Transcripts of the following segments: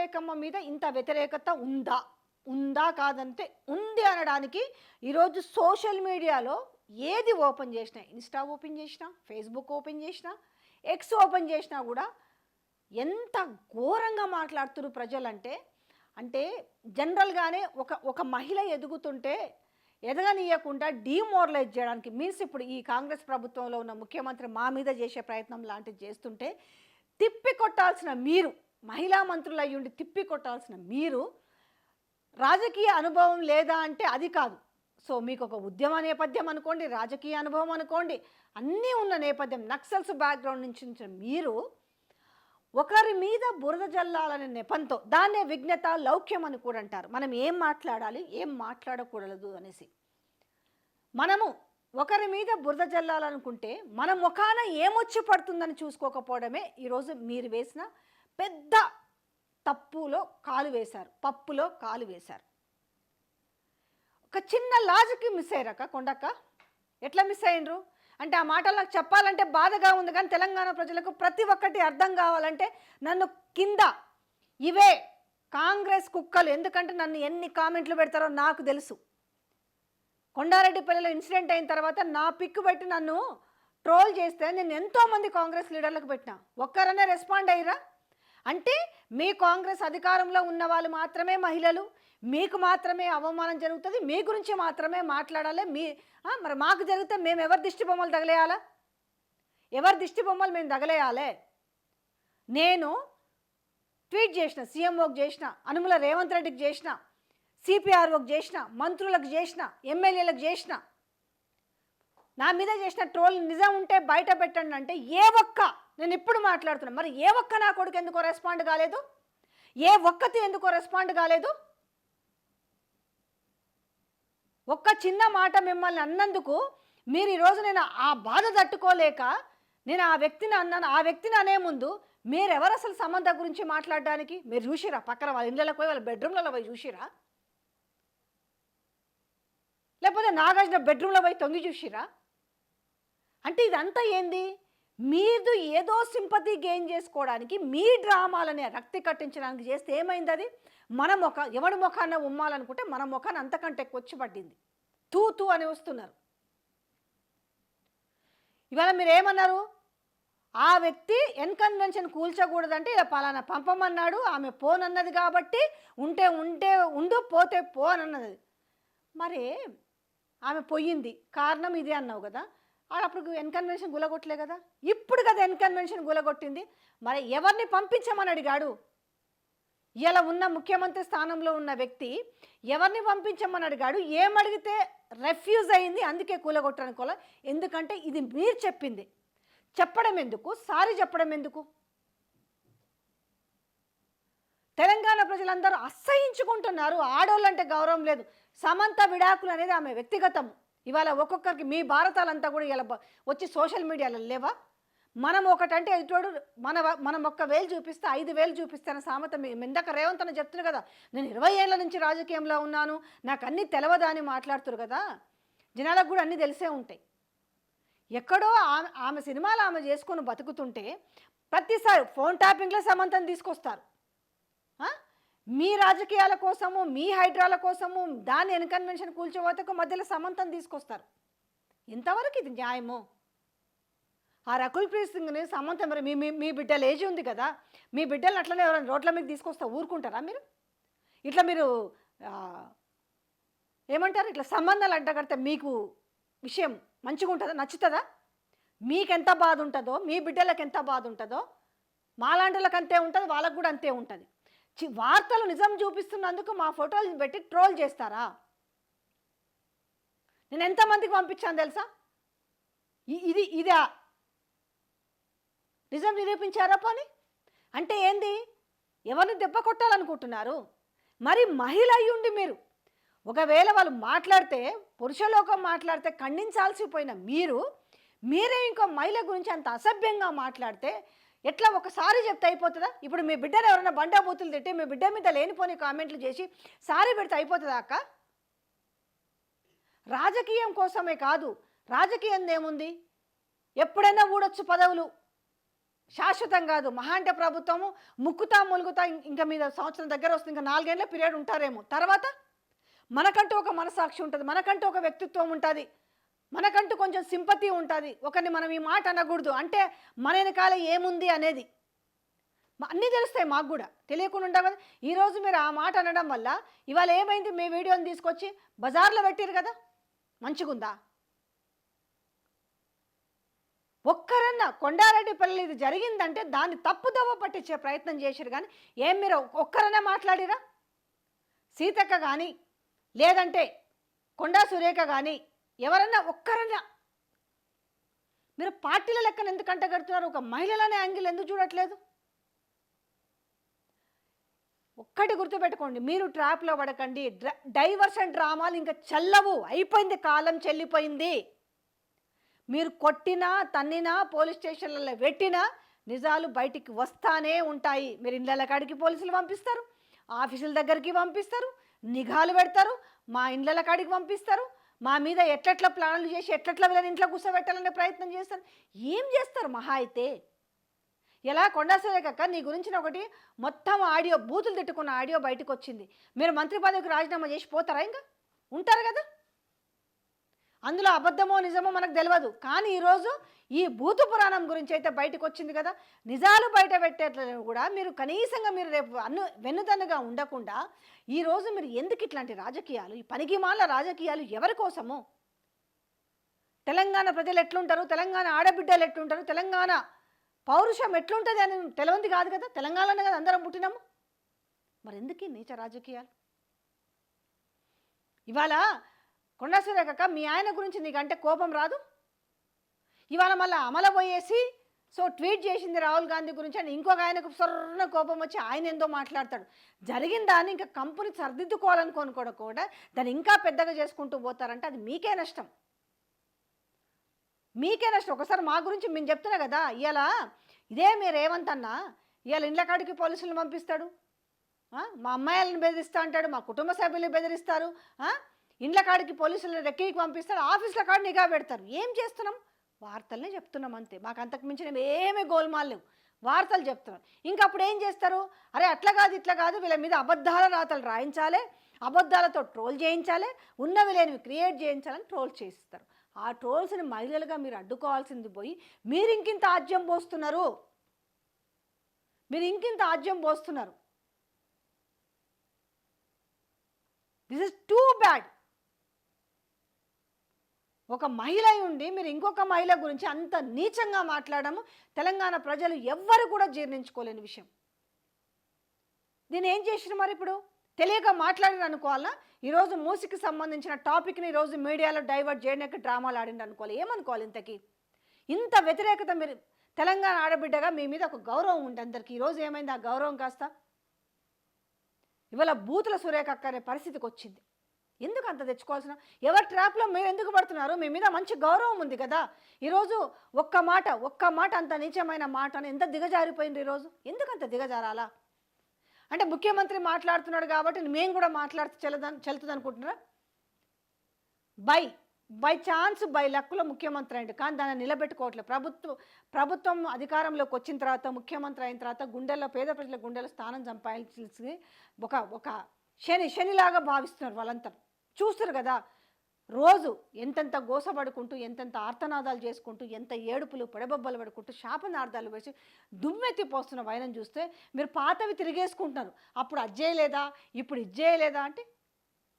సురేఖమ్మ మీద ఇంత వ్యతిరేకత ఉందా? ఉందా కాదంటే ఉంది అనడానికి ఈరోజు సోషల్ మీడియాలో ఏది ఓపెన్ చేసినా ఇన్స్టా ఓపెన్ చేసినా ఫేస్బుక్ ఓపెన్ చేసినా ఎక్స్ ఓపెన్ చేసినా కూడా ఎంత ఘోరంగా మాట్లాడుతున్నారు ప్రజలంటే అంటే జనరల్గానే ఒక ఒక మహిళ ఎదుగుతుంటే ఎదగనీయకుండా డీమోరలైజ్ చేయడానికి మీన్స్ ఇప్పుడు ఈ కాంగ్రెస్ ప్రభుత్వంలో ఉన్న ముఖ్యమంత్రి మా మీద చేసే ప్రయత్నం లాంటిది చేస్తుంటే తిప్పి కొట్టాల్సిన మీరు మహిళా మంత్రులు అయ్యుండి తిప్పి కొట్టాల్సిన మీరు రాజకీయ అనుభవం లేదా అంటే అది కాదు. సో మీకు ఒక ఉద్యమ నేపథ్యం అనుకోండి రాజకీయ అనుభవం అనుకోండి అన్నీ ఉన్న నేపథ్యం నక్సల్స్ బ్యాక్గ్రౌండ్ నుంచి మీరు ఒకరి మీద బురద జల్లాలనే నెపంతో దాన్నే విఘ్నత లౌక్యం అని కూడా అంటారు. మనం ఏం మాట్లాడాలి ఏం మాట్లాడకూడదు అనేసి. మనము ఒకరి మీద బురద జల్లాలనుకుంటే మనం ఒకన ఏమొచ్చి పడుతుందని చూసుకోకపోవడమే ఈరోజు మీరు వేసిన పెద్ద తప్పులో కాలు వేశారు పప్పులో కాలు వేశారు. ఒక చిన్న లాజిక్ మిస్ అయ్యారక్క కొండక్క? ఎట్లా మిస్ అయ్యిండ్రు? అంటే ఆ మాటలు నాకు చెప్పాలంటే బాధగా ఉంది కానీ తెలంగాణ ప్రజలకు ప్రతి ఒక్కటి అర్థం కావాలంటే నన్ను కింద ఇవే కాంగ్రెస్ కుక్కలు. ఎందుకంటే నన్ను ఎన్ని కామెంట్లు పెడతారో నాకు తెలుసు. కొండారెడ్డిపల్లిలో ఇన్సిడెంట్ అయిన తర్వాత నా పిక్ పెట్టి నన్ను ట్రోల్ చేస్తే నేను ఎంతోమంది కాంగ్రెస్ లీడర్లకు పెట్టిన. ఒక్కరనే రెస్పాండ్ అయ్యిరా? అంటే మీ కాంగ్రెస్ అధికారంలో ఉన్న వాళ్ళు మాత్రమే మహిళలు మీకు మాత్రమే అవమానం జరుగుతుంది మీ గురించి మాత్రమే మాట్లాడాలి మీ మరి మాకు జరిగితే మేము ఎవరి దిష్టి బొమ్మలు తగలేయాలా? ఎవరి దిష్టి బొమ్మలు మేము తగలేయాలి? నేను ట్వీట్ చేసిన సీఎంఓకి చేసిన అనుముల రేవంత్ రెడ్డికి చేసిన సిపిఆర్ఓకి చేసిన మంత్రులకు చేసిన ఎమ్మెల్యేలకు చేసిన నా మీద చేసిన ట్రోల్ నిజం ఉంటే బయట పెట్టండి అంటే ఏ ఒక్క నేను ఇప్పుడు మాట్లాడుతున్నా. మరి ఏ ఒక్క నా కొడుకు ఎందుకో రెస్పాండ్ కాలేదు? ఏ ఒక్కతి ఎందుకో రెస్పాండ్ కాలేదు? ఒక్క చిన్న మాట మిమ్మల్ని అన్నందుకు మీరు ఈరోజు నేను ఆ బాధ తట్టుకోలేక నేను ఆ వ్యక్తిని అన్నాను. ఆ వ్యక్తిని అనే ముందు మీరెవరు అసలు సంబంధ గురించి మాట్లాడడానికి? మీరు చూసిరా పక్కన వాళ్ళ ఇళ్ళకి పోయి వాళ్ళ బెడ్రూమ్లలో పోయి చూసిరా? లేకపోతే నాగార్జున బెడ్రూమ్లో పోయి తొంగి చూసిరా? అంటే ఇదంతా ఏంది? మీరు ఏదో సింపతి గెయిన్ చేసుకోవడానికి మీ డ్రామాలని రక్తి కట్టించడానికి చేస్తే ఏమైంది అది మన ముఖ ఎవడి ముఖాన్న ఉమ్మాలనుకుంటే మన ముఖాన్ని అంతకంటే కొచ్చి పడింది తూ తూ అని వస్తున్నారు. ఇవాళ మీరు ఏమన్నారు ఆ వ్యక్తి ఎన్కన్వెన్షన్ కూల్చకూడదంటే ఇలా పలానా పంపమన్నాడు ఆమె పోనన్నది కాబట్టి ఉంటే ఉంటే ఉండు పోతే పో అన్నది. మరి ఆమె పోయింది. కారణం ఇదే అన్నావు కదా. ఆడ అప్పుడు ఎన్కన్వెన్షన్ గులగొట్టలే కదా? ఇప్పుడు కదా ఎన్కన్వెన్షన్ గులగొట్టింది? మరి ఎవరిని పంపించమని అడిగాడు? ఇలా ఉన్న ముఖ్యమంత్రి స్థానంలో ఉన్న వ్యక్తి ఎవరిని పంపించమని అడిగాడు? ఏమడిగితే రెఫ్యూజ్ అయింది అందుకే కూలగొట్టడానికి ఎందుకంటే ఇది మీరు చెప్పింది. చెప్పడం ఎందుకు? సారీ చెప్పడం ఎందుకు? తెలంగాణ ప్రజలందరూ అసహించుకుంటున్నారు. ఆడోళ్ళంటే గౌరవం లేదు. సమంత విడాకులు అనేది ఆమె వ్యక్తిగతం ఇవాళ ఒక్కొక్కరికి మీ భారతాలంతా కూడా ఇలా వచ్చి సోషల్ మీడియాలో లేవా? మనం ఒకటంటే ఎదుటోడు మన మనం ఒక్క వేలు చూపిస్తే ఐదు వేలు చూపిస్తాను సామెత ఇందాక రేవంత్ అని చెప్తున్నారు కదా నేను ఇరవై ఏళ్ళ నుంచి రాజకీయంలో ఉన్నాను నాకు అన్నీ తెలవదా అని మాట్లాడుతున్నారు కదా జనాలకు కూడా అన్నీ తెలిసే ఉంటాయి. ఎక్కడో ఆమె ఆమె సినిమాలు ఆమె చేసుకొని బతుకుతుంటే ప్రతిసారి ఫోన్ ట్యాపింగ్లో సమంతం తీసుకొస్తారు. మీ రాజకీయాల కోసము మీ హైడ్రాల కోసము దాని ఎన్కన్వెన్షన్ కూల్చోవతకు మధ్యలో సమంతం తీసుకొస్తారు. ఇంతవరకు ఇది న్యాయము? ఆ రకుల్ ప్రీత్ సింగ్ని సమంతం మరి మీ మీ- బిడ్డలు ఏజీ ఏజ్ ఉంది కదా మీ బిడ్డలు అట్లనే ఎవరైనా రోడ్ల మీద తీసుకొస్తా ఊరుకుంటారా మీరు? ఇట్లా మీరు ఏమంటారు? ఇట్లా సంబంధాలు అడ్డగడితే మీకు విషయం మంచిగా ఉంటుందా నచ్చుతుందా? మీకెంత బాధ ఉంటుందో మీ బిడ్డలకు ఎంత బాధ ఉంటుందో మాలాంటిలకు అంతే ఉంటుంది వాళ్ళకు కూడా అంతే ఉంటుంది. వార్తలు నిజం చూపిస్తున్నందుకు మా ఫోటోలు పెట్టి ట్రోల్ చేస్తారా? నేను ఎంతమందికి పంపించాను తెలుసా? ఇది ఇదా? నిజం నిరూపించారా పోని? అంటే ఏంది? ఎవరిని దెబ్బ కొట్టాలనుకుంటున్నారు? మరి మహిళ అయ్యుండి మీరు. ఒకవేళ వాళ్ళు మాట్లాడితే పురుషలోకం మాట్లాడితే ఖండించాల్సి పోయిన మీరు మీరే ఇంకో మహిళ గురించి అంత అసభ్యంగా మాట్లాడితే ఎట్లా ఒకసారి చెప్తే అయిపోతుందా? ఇప్పుడు మీ బిడ్డను ఎవరైనా బండా బూతులు తిట్టి మీ బిడ్డ మీద లేనిపోని కామెంట్లు చేసి సారీ పెడితే అయిపోతుందా అక్క? రాజకీయం కోసమే కాదు రాజకీయం ఏముంది? ఎప్పుడైనా ఊడొచ్చు పదవులు. శాశ్వతం కాదు మహా అంటే ప్రభుత్వము ముక్కుతా ములుగుతా ఇంకా మీద సంవత్సరం దగ్గర వస్తుంది ఇంకా నాలుగేళ్ళ పీరియడ్ ఉంటారేమో. తర్వాత మనకంటూ ఒక మనసాక్షి ఉంటుంది మనకంటూ ఒక వ్యక్తిత్వం ఉంటుంది. మనకంటూ కొంచెం సింపతి ఉంటుంది. ఒకరిని మనం ఈ మాట అనకూడదు. అంటే మన వెనకాల ఏముంది అనేది. అన్నీ తెలుస్తాయి మాకు కూడా. తెలియకుండా ఉండవు కదా. ఈరోజు మీరు ఆ మాట అనడం వల్ల ఇవాళ ఏమైంది? మీ వీడియోని తీసుకొచ్చి బజార్లో పెట్టారు కదా. మంచిగుందా? ఒక్కరన్నా కొండారెడ్డి పల్లెలు ఇది జరిగిందంటే దాన్ని తప్పుదోవ పట్టించే ప్రయత్నం చేశారు కానీ ఏం మీరు ఒక్కరన్నా మాట్లాడిరా? సీతక్క కానీ లేదంటే కొండా సురేఖ కానీ ఎవరన్నా ఒక్కరన్నా. మీరు పార్టీల లెక్కన ఎందుకు అంటగడుతున్నారు? ఒక మహిళలనే యాంగిల్ ఎందుకు చూడట్లేదు? ఒక్కటి గుర్తుపెట్టుకోండి మీరు ట్రాప్లో పడకండి. డ్ర డైవర్షన్ డ్రామాలు ఇంకా చల్లవు. అయిపోయింది కాలం చెల్లిపోయింది. మీరు కొట్టినా తన్నినా పోలీస్ స్టేషన్లలో పెట్టినా నిజాలు బయటికి వస్తానే ఉంటాయి. మీరు ఇళ్ళ కాడికి పోలీసులు పంపిస్తారు ఆఫీసుల దగ్గరికి పంపిస్తారు నిఘాలు పెడతారు మా ఇండ్ల కాడికి పంపిస్తారు మా మీద ఎట్లట్లా ప్లాన్లు చేసి ఎట్లట్లా వీళ్ళని ఇంట్లో కూర్చోబెట్టాలనే ప్రయత్నం చేస్తారు? ఏం చేస్తారు మహా అయితే? ఎలా కొండాసరేకక్క నీ గురించిన ఒకటి మొత్తం ఆడియో బూతులు తిట్టుకున్న ఆడియో బయటకు వచ్చింది మీరు మంత్రి పదవికి రాజీనామా చేసి పోతారా ఇంకా? ఉంటారు కదా? అందులో అబద్ధమో నిజమో మనకు తెలియదు కానీ ఈరోజు ఈ భూత పురాణం గురించి అయితే బయటకు వచ్చింది కదా. నిజాలు బయట పెట్టేట్లను కూడా మీరు కనీసంగా మీరు రేపు అన్ను వెన్నుదన్నుగా ఉండకుండా ఈరోజు మీరు ఎందుకు ఇట్లాంటి రాజకీయాలు? ఈ పనికిమాల రాజకీయాలు ఎవరి కోసము? తెలంగాణ ప్రజలు ఎట్లుంటారు? తెలంగాణ ఆడబిడ్డలు ఎట్లుంటారు? తెలంగాణ పౌరుషం ఎట్లుంటుంది అని తెలియంది కాదు కదా? తెలంగాణలోనే కదా అందరం పుట్టినాము. మరి ఎందుకు నీచ రాజకీయాలు? ఇవాళ కొండసూరేఖక్క మీ ఆయన గురించి నీకంటే కోపం రాదు? ఇవాళ మళ్ళీ అమల పోయేసి సో ట్వీట్ చేసింది రాహుల్ గాంధీ గురించి అని ఇంకొక ఆయనకు సొర్రన కోపం వచ్చి ఆయన ఏందో మాట్లాడతాడు. జరిగిన దాన్ని ఇంకా కంపెనీ సర్దిద్దుకోవాలనుకోని కూడా కూడా దాన్ని ఇంకా పెద్దగా చేసుకుంటూ పోతారంటే అది మీకే నష్టం. మీకే నష్టం. ఒకసారి మా గురించి మేము చెప్తున్నా కదా ఇలా ఇదే మీరు ఏమంతన్నా ఇవాళ ఇండ్ల కాడికి పోలీసులను పంపిస్తాడు. మా అమ్మాయిలను బెదిరిస్తా అంటాడు మా కుటుంబ సభ్యులను బెదిరిస్తారు. ఇండ్ల కాడికి పోలీసులు రెక్కీకి పంపిస్తారు ఆఫీసుల కాడ నిఘా పెడతారు. ఏం చేస్తున్నాం? వార్తలనే చెప్తున్నాం అంతే. మాకు అంతకు మించిన ఏమీ గోల్మాల్ లేవు. వార్తలు చెప్తున్నాం. ఇంకా అప్పుడు ఏం చేస్తారు? అరే అట్లా కాదు ఇట్లా కాదు వీళ్ళ మీద అబద్ధాల రాతలు రాయించాలి అబద్ధాలతో ట్రోల్ చేయించాలి ఉన్నవి లేనివి క్రియేట్ చేయించాలని ట్రోల్ చేయిస్తారు. ఆ ట్రోల్స్ని మహిళలుగా మీరు అడ్డుకోవాల్సింది పోయి మీరు ఇంకింత ఆజ్యం పోస్తున్నారు. మీరు ఇంకింత ఆజ్యం పోస్తున్నారు. దిస్ ఇస్ టూ బ్యాడ్ ఒక మహిళ అయి ఉండి మీరు ఇంకొక మహిళ గురించి అంత నీచంగా మాట్లాడము తెలంగాణ ప్రజలు ఎవ్వరు కూడా జీర్ణించుకోలేని విషయం. దీన్ని ఏం చేసిన మరి ఇప్పుడు? తెలియక మాట్లాడిన అనుకోవాలా? ఈరోజు మూసికి సంబంధించిన టాపిక్ని ఈరోజు మీడియాలో డైవర్ట్ చేయడానికి డ్రామాలు ఆడిండి అనుకోవాలి. ఏమనుకోవాలి ఇంతకీ? ఇంత వ్యతిరేకత మీరు తెలంగాణ ఆడబిడ్డగా మీ మీద ఒక గౌరవం ఉంది అందరికీ ఈరోజు ఏమైంది ఆ గౌరవం కాస్త? ఇవాళ బూతుల సురేఖ అనే పరిస్థితికి వచ్చింది ఎందుకు అంత తెచ్చుకోవాల్సిన ఎవరి ట్రాప్లో మీరు ఎందుకు పడుతున్నారు? మీ మీద మంచి గౌరవం ఉంది కదా. ఈరోజు ఒక్క మాట ఒక్క మాట అంత నీచమైన మాట అని ఎంత దిగజారిపోయింది ఈరోజు? ఎందుకు అంత దిగజారాలా? అంటే ముఖ్యమంత్రి మాట్లాడుతున్నాడు కాబట్టి మేము కూడా మాట్లాడితే చెల్లదని చెల్లుతుంది అనుకుంటున్నారా బై బై ఛాన్స్ బై లక్లో ముఖ్యమంత్రి అయింది కానీ దాన్ని నిలబెట్టుకోవట్లేదు. ప్రభుత్వం ప్రభుత్వం అధికారంలోకి వచ్చిన తర్వాత ముఖ్యమంత్రి అయిన తర్వాత గుండెల్లో పేద ప్రజల గుండెల్లో స్థానం సంపాదించి ఒక ఒక శని శనిలాగా భావిస్తున్నారు వాళ్ళంతా. చూస్తారు కదా రోజు ఎంతెంత గోసపడుకుంటూ ఎంతెంత ఆర్తనాదాలు చేసుకుంటూ ఎంత ఏడుపులు పడబొబ్బలు పడుకుంటూ శాపనార్థాలు వేసి దుమ్మెత్తిపోస్తున్న వైనం చూస్తే మీరు పాతవి తిరిగేసుకుంటున్నారు. అప్పుడు అది చేయలేదా? ఇప్పుడు ఇది చేయలేదా? అంటే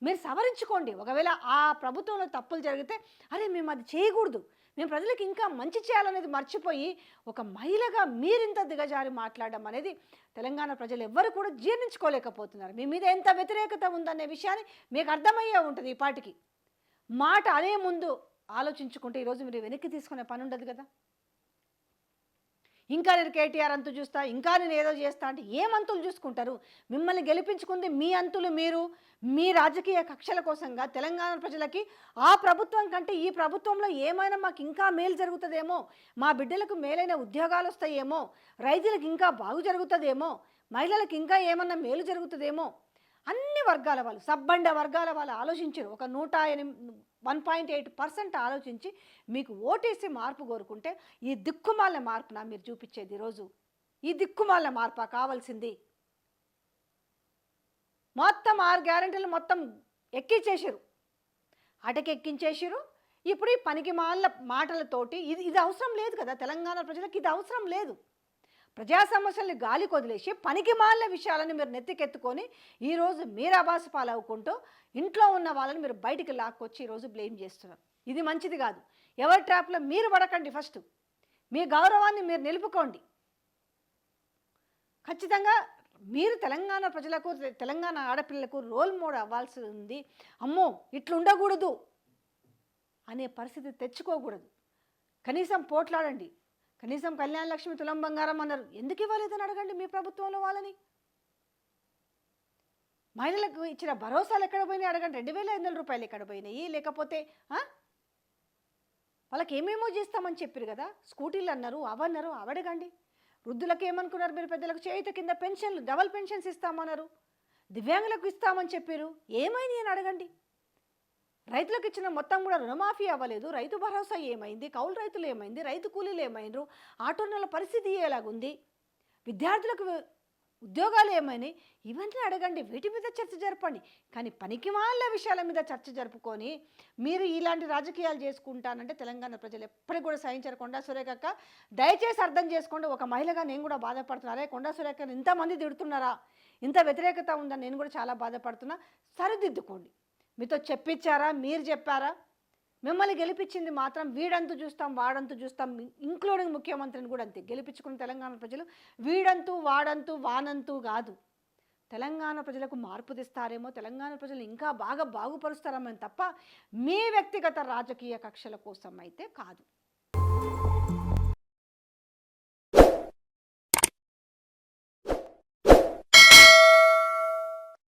మీరు సవరించుకోండి. ఒకవేళ ఆ ప్రభుత్వంలో తప్పులు జరిగితే అరే మేము అది చేయకూడదు. మేము ప్రజలకు ఇంకా మంచి చేయాలనేది మర్చిపోయి ఒక మహిళగా మీరింత దిగజారి మాట్లాడడం అనేది తెలంగాణ ప్రజలు ఎవ్వరు కూడా జీర్ణించుకోలేకపోతున్నారు. మీ మీద ఎంత వ్యతిరేకత ఉందనే విషయాన్ని మీకు అర్థమయ్యే ఉంటుంది ఈ పాటికి. మాట అనే ముందు ఆలోచించుకుంటే ఈరోజు మీరు వెనక్కి తీసుకునే పని ఉండదు కదా? ఇంకా నేను కేటీఆర్ అంతు చూస్తా ఇంకా నేను ఏదో చేస్తా అంటే ఏం అంతులు చూసుకుంటారు? మిమ్మల్ని గెలిపించుకుంది మీ అంతులు మీరు. మీ రాజకీయ కక్షల కోసంగా తెలంగాణ ప్రజలకి ఆ ప్రభుత్వం కంటే ఈ ప్రభుత్వంలో ఏమైనా మాకు ఇంకా మేలు జరుగుతుందేమో మా బిడ్డలకు మేలైన ఉద్యోగాలు వస్తాయేమో రైతులకు ఇంకా బాగు జరుగుతుందేమో మహిళలకు ఇంకా ఏమన్నా మేలు జరుగుతుందేమో అన్ని వర్గాల వాళ్ళు సబ్బండ వర్గాల వాళ్ళు ఆలోచించారు. ఒక నూట ఎనిమిది వన్ పాయింట్ ఎయిట్ పర్సెంట్ ఆలోచించి మీకు ఓటేసి మార్పు కోరుకుంటే ఈ దిక్కుమాల మార్పున మీరు చూపించేది ఈరోజు? ఈ దిక్కుమాల మార్పా? కావాల్సింది. మొత్తం ఆరు గ్యారెంటీలు మొత్తం ఎక్కించేసారు అటకెక్కించేసారు ఇప్పుడు ఈ పనికి మాల మాటలతోటి ఇది ఇది అవసరం లేదు కదా తెలంగాణ ప్రజలకు? ఇది అవసరం లేదు. ప్రజా సమస్యల్ని గాలి కొదిలేసి పనికి మాలిన విషయాలను మీరు నెత్తికెత్తుకొని ఈరోజు మీరు అబాసు పాలవుకుంటూ ఇంట్లో ఉన్న వాళ్ళని మీరు బయటికి లాక్కొచ్చి ఈరోజు బ్లేమ్ చేస్తున్నారు. ఇది మంచిది కాదు. ఎవరి ట్రాప్లో మీరు పడకండి ఫస్ట్. మీ గౌరవాన్ని మీరు నిలుపుకోండి. ఖచ్చితంగా మీరు తెలంగాణ ప్రజలకు తెలంగాణ ఆడపిల్లలకు రోల్ మోడల్ అవ్వాల్సి ఉంది. అమ్మో ఇట్లుండకూడదు అనే పరిస్థితి తెచ్చుకోకూడదు. కనీసం పోట్లాడండి. కనీసం కళ్యాణ లక్ష్మి తులం బంగారం అన్నారు. ఎందుకు ఇవ్వలేదని అడగండి మీ ప్రభుత్వంలో వాళ్ళని? మహిళలకు ఇచ్చిన భరోసాలు ఎక్కడ పోయినాయి అడగండి. రెండు వేల ఐదు వందల రూపాయలు ఎక్కడ పోయినాయి? లేకపోతే వాళ్ళకి ఏమేమో చేస్తామని చెప్పారు కదా. స్కూటీలు అన్నారు అవన్నారు అవడగండి. వృద్ధులకు ఏమనుకున్నారు మీరు? పెద్దలకు చేయుత కింద పెన్షన్లు డబల్ పెన్షన్స్ ఇస్తామన్నారు. దివ్యాంగులకు ఇస్తామని చెప్పారు ఏమైంది అని అడగండి. రైతులకు ఇచ్చిన మొత్తం కూడా రుణమాఫీ అవ్వలేదు. రైతు భరోసా ఏమైంది? కౌలు రైతులు ఏమైంది? రైతు కూలీలు ఏమైనరు ఆటోనల పరిస్థితి ఎలాగుంది? విద్యార్థులకు ఉద్యోగాలు ఏమైనాయి ఇవన్నీ అడగండి. వీటి మీద చర్చ జరపండి. కానీ పనికి వాళ్ళ విషయాల మీద చర్చ జరుపుకొని మీరు ఇలాంటి రాజకీయాలు చేసుకుంటానంటే తెలంగాణ ప్రజలు ఎప్పటికి కూడా సహించారు. కొండా సురేఖక్క దయచేసి అర్థం చేసుకోండి. ఒక మహిళగా నేను కూడా బాధపడుతున్నారే కొండా సురేఖను ఇంతమంది తిడుతున్నారా? ఇంత వ్యతిరేకత ఉందని నేను కూడా చాలా బాధపడుతున్నా. సరిదిద్దుకోండి. మీతో చెప్పించారా? మీరు చెప్పారా? మిమ్మల్ని గెలిపించింది మాత్రం వీడంతు చూస్తాం వాడంతు చూస్తాం ఇంక్లూడింగ్ ముఖ్యమంత్రిని కూడా అంతే. గెలిపించుకున్న తెలంగాణ ప్రజలు వీడంతు వాడంతు వానంతు కాదు. తెలంగాణ ప్రజలకు మార్పు తెస్తారేమో తెలంగాణ ప్రజలు ఇంకా బాగా బాగుపరుస్తారేమో తప్ప మీ వ్యక్తిగత రాజకీయ కక్షల కోసం అయితే కాదు.